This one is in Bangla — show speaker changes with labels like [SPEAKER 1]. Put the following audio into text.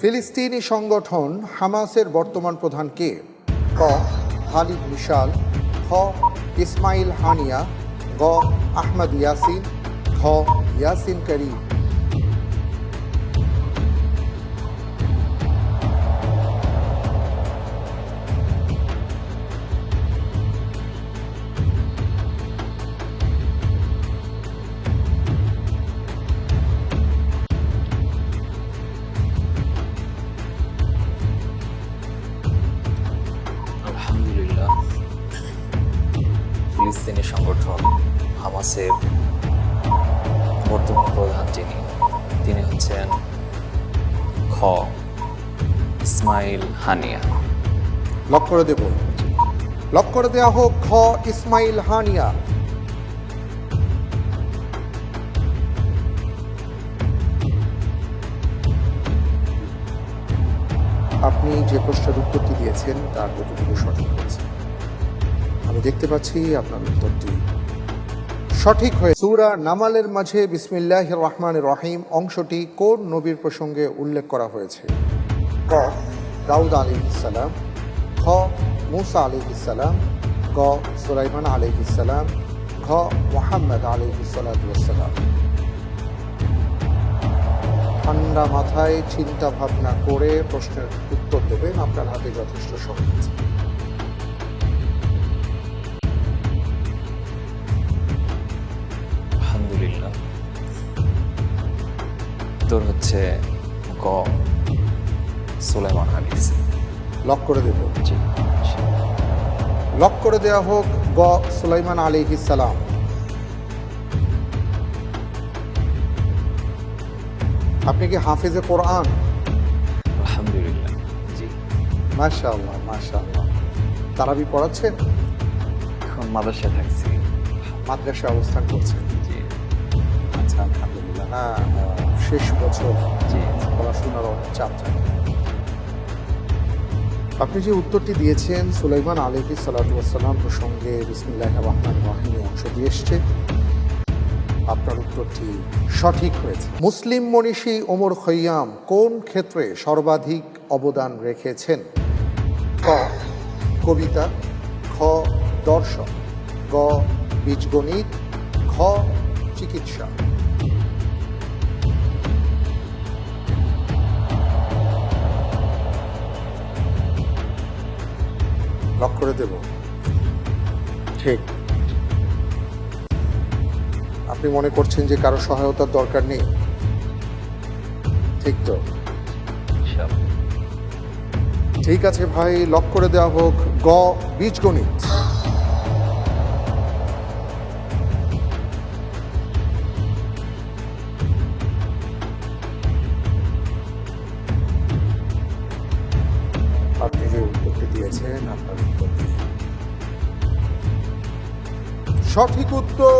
[SPEAKER 1] ফিলিস্তিনি সংগঠন হামাসের বর্তমান প্রধান কে? ক, খালিদ মিশাল, খ, ইসমাইল হানিয়া, গ, আহমদ ইয়াসিন, ঘ, ইয়াসিন করিম।
[SPEAKER 2] হামাসের বর্তমান প্রধান যিনি, তিনি হচ্ছেন খ, ইসমাইল হানিয়া।
[SPEAKER 1] লক করে দেব লক করে দেওয়া হোক খ, ইসমাইল হানিয়া। আপনি যে প্রশ্নের উত্তরটি দিয়েছেন, তার কতটুকু সঠিক হয়েছে। আমি দেখতে পাচ্ছি আপনার উত্তরটি সঠিক হয়ে সূরা নামালের মাঝে বিসমিল্লাহ রহমান রহিম অংশটি কোন নবীর প্রসঙ্গে উল্লেখ করা হয়েছে? ক, দাউদ আলী ইসালাম খ মুসা আলী ইসালাম গ, সুলাইমান আলী ইসালাম ঘ, মোহাম্মদ আলী সালাম। ঠান্ডা মাথায় চিন্তা ভাবনা করে প্রশ্নের উত্তর দেবেন, আপনার হাতে যথেষ্ট সময়
[SPEAKER 2] উত্তর হচ্ছে গ সুলাইমান আলী
[SPEAKER 1] লক করে দেব।
[SPEAKER 2] জি।
[SPEAKER 1] লক করে দেওয়া হোক গ সুলাইমান আলী সালাম। আপনি কি হাফিজে কোরআন?
[SPEAKER 2] আলহামদুলিল্লাহ জি।
[SPEAKER 1] মাশা আল্লাহ মাশা আল্লাহ তারাবি পড়াচ্ছেন?
[SPEAKER 2] এখন মাদ্রাসায় থাকছি।
[SPEAKER 1] মাদ্রাসা অবস্থান করছেন?
[SPEAKER 2] জি।
[SPEAKER 1] আচ্ছা আলহামদুলিল্লাহ। না। শেষ বছর
[SPEAKER 2] জি
[SPEAKER 1] পড়াশোনার অনেক চাপ থাকে। আপনি যে উত্তরটি দিয়েছেন, সুলাইমান আলহি সালাতাম প্রসঙ্গে বিসমিল্লাহ রহমান রহিমে অংশ দিয়ে এসছে। আপনার উত্তরটি সঠিক হয়েছে। মুসলিম মনীষী ওমর খৈয়াম কোন ক্ষেত্রে সর্বাধিক অবদান রেখেছেন? ক, কবিতা, খ দর্শন গ, বীজগণিত, খ, চিকিৎসা। করে দেব। ঠিক। আপনি মনে করছেন যে কারও সহায়তার দরকার নেই? ঠিক তো। ঠিক আছে ভাই লক করে দেওয়া হোক। গ বীজগণিত। উত্তরটি দিয়েছেন আপনার উত্তর। সঠিক উত্তর